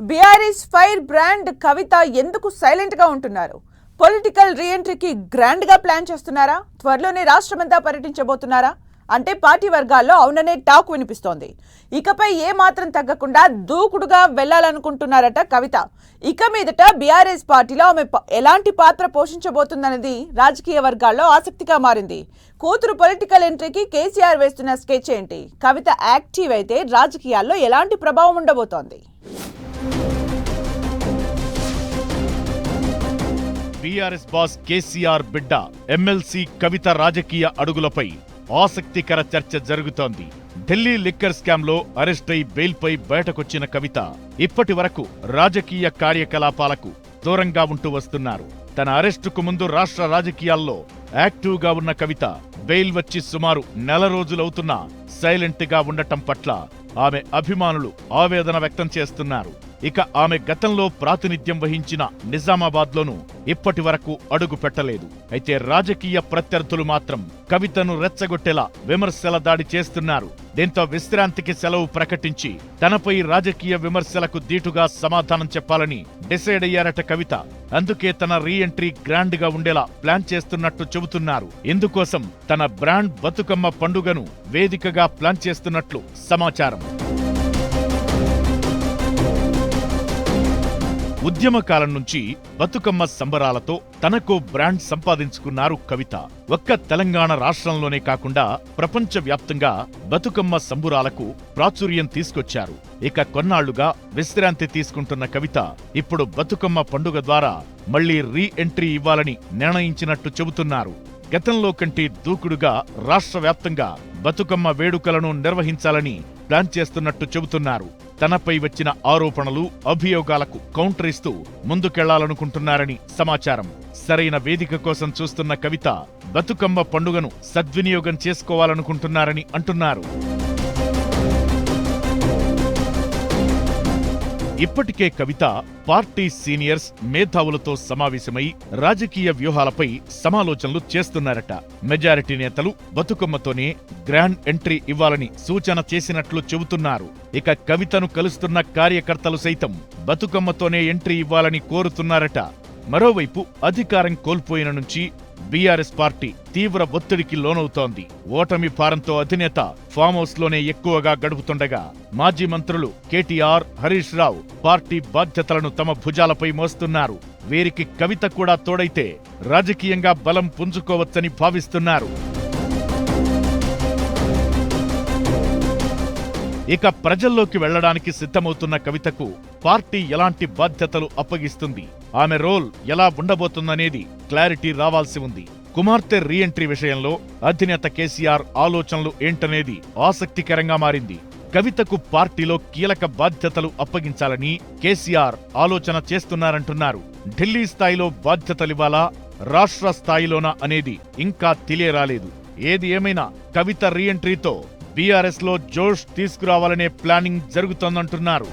BRS fire brand కవిత ఎందుకు సైలెంట్గా ఉంటున్నారు? పొలిటికల్ రీఎంట్రీకి గ్రాండ్గా ప్లాన్ చేస్తున్నారా? త్వరలోనే రాష్ట్రమంతా పర్యటించబోతున్నారా? అంటే పార్టీ వర్గాల్లో అవుననే టాక్ వినిపిస్తోంది. ఇకపై ఏ మాత్రం తగ్గకుండా దూకుడుగా వెళ్ళాలనుకుంటున్నారట కవిత. ఇక మీదట బీఆర్ఎస్ పార్టీలో ఆమె ఎలాంటి పాత్ర పోషించబోతుందనేది రాజకీయ వర్గాల్లో ఆసక్తిగా మారింది. కూతురు పొలిటికల్ ఎంట్రీకి కేసీఆర్ వేస్తున్న స్కెచ్ ఏంటి? కవిత యాక్టివ్ అయితే రాజకీయాల్లో ఎలాంటి ప్రభావం ఉండబోతోంది? టీఆర్ఎస్ బాస్ కేసీఆర్ బిడ్డ ఎమ్మెల్సీ కవిత రాజకీయ అడుగులపై ఆసక్తికర చర్చ జరుగుతోంది. ఢిల్లీ లిక్కర్ స్కామ్లో అరెస్ట్ అయి బెయిల్పై బయటకొచ్చిన కవిత ఇప్పటి వరకు రాజకీయ కార్యకలాపాలకు దూరంగా ఉంటూ వస్తున్నారు. తన అరెస్టుకు ముందు రాష్ట్ర రాజకీయాల్లో యాక్టివ్గా ఉన్న కవిత బెయిల్ వచ్చి సుమారు నెల రోజులవుతున్నా సైలెంట్గా ఉండటం పట్ల ఆమె అభిమానులు ఆవేదన వ్యక్తం చేస్తున్నారు. ఇక ఆమె గతంలో ప్రాతినిధ్యం వహించిన నిజామాబాద్లోనూ ఇప్పటి వరకు అడుగు పెట్టలేదు. అయితే రాజకీయ ప్రత్యర్థులు మాత్రం కవితను రెచ్చగొట్టేలా విమర్శల దాడి చేస్తున్నారు. దీంతో విశ్రాంతికి సెలవు ప్రకటించి తనపై రాజకీయ విమర్శలకు దీటుగా సమాధానం చెప్పాలని డిసైడ్ అయ్యారట కవిత. అందుకే తన రీఎంట్రీ గ్రాండ్గా ఉండేలా ప్లాన్ చేస్తున్నట్టు చెబుతున్నారు. ఇందుకోసం తన బ్రాండ్ బతుకమ్మ పండుగను వేదికగా ప్లాన్ చేస్తున్నట్లు సమాచారం. ఉద్యమకాలం నుంచి బతుకమ్మ సంబరాలతో తనకు బ్రాండ్ సంపాదించుకున్నారు కవిత. ఒక్క తెలంగాణ రాష్ట్రంలోనే కాకుండా ప్రపంచవ్యాప్తంగా బతుకమ్మ సంబురాలకు ప్రాచుర్యం తీసుకొచ్చారు. ఇక కొన్నాళ్ళుగా విశ్రాంతి తీసుకుంటున్న కవిత ఇప్పుడు బతుకమ్మ పండుగ ద్వారా మళ్ళీ రీ ఎంట్రీ ఇవ్వాలని నిర్ణయించినట్టు చెబుతున్నారు. గతంలో కంటే దూకుడుగా రాష్ట్ర వ్యాప్తంగా బతుకమ్మ వేడుకలను నిర్వహించాలని ప్లాన్ చేస్తున్నట్టు చెబుతున్నారు. తనపై వచ్చిన ఆరోపణలు అభియోగాలకు కౌంటర్ ఇస్తూ ముందుకెళ్ళాలనుకుంటున్నారని సమాచారం. సరైన వేదిక కోసం చూస్తున్న కవిత బతుకమ్మ పండుగను సద్వినియోగం చేసుకోవాలనుకుంటున్నారని అంటున్నారు. ఇప్పటికే కవిత పార్టీ సీనియర్స్ మేధావులతో సమావేశమై రాజకీయ వ్యూహాలపై సమాలోచనలు చేస్తున్నారట. మెజారిటీ నేతలు బతుకమ్మతోనే గ్రాండ్ ఎంట్రీ ఇవ్వాలని సూచన చేసినట్లు చెబుతున్నారు. ఇక కవితను కలుస్తున్న కార్యకర్తలు సైతం బతుకమ్మతోనే ఎంట్రీ ఇవ్వాలని కోరుతున్నారట. మరోవైపు అధికారం కోల్పోయిన నుంచి బీఆర్ఎస్ పార్టీ తీవ్ర ఒత్తిడికి లోనవుతోంది. ఓటమి ఫారంతో అధినేత ఫామ్ హౌస్లోనే ఎక్కువగా గడుపుతుండగా మాజీ మంత్రులు కేటీఆర్ హరీష్ రావు పార్టీ బాధ్యతలను తమ భుజాలపై మోస్తున్నారు. వీరికి కవిత కూడా తోడైతే రాజకీయంగా బలం పుంజుకోవచ్చని భావిస్తున్నారు. ఇక ప్రజల్లోకి వెళ్ళడానికి సిద్ధమవుతున్న కవితకు పార్టీ ఎలాంటి బాధ్యతలు అప్పగిస్తుంది? ఆమె రోల్ ఎలా ఉండబోతుందనేది క్లారిటీ రావాల్సి ఉంది. కుమార్తె రీఎంట్రీ విషయంలో అధినేత కేసీఆర్ ఆలోచనలు ఏంటనేది ఆసక్తికరంగా మారింది. కవితకు పార్టీలో కీలక బాధ్యతలు అప్పగించాలని కేసీఆర్ ఆలోచన చేస్తున్నారంటున్నారు. ఢిల్లీ స్థాయిలో బాధ్యతలివ్వాలా? రాష్ట్ర స్థాయిలోనా అనేది ఇంకా తెలియరాలేదు. ఏది ఏమైనా కవిత రీఎంట్రీతో బీఆర్ఎస్లో జోష్ తీసుకురావాలనే ప్లానింగ్ జరుగుతోందంటున్నారు.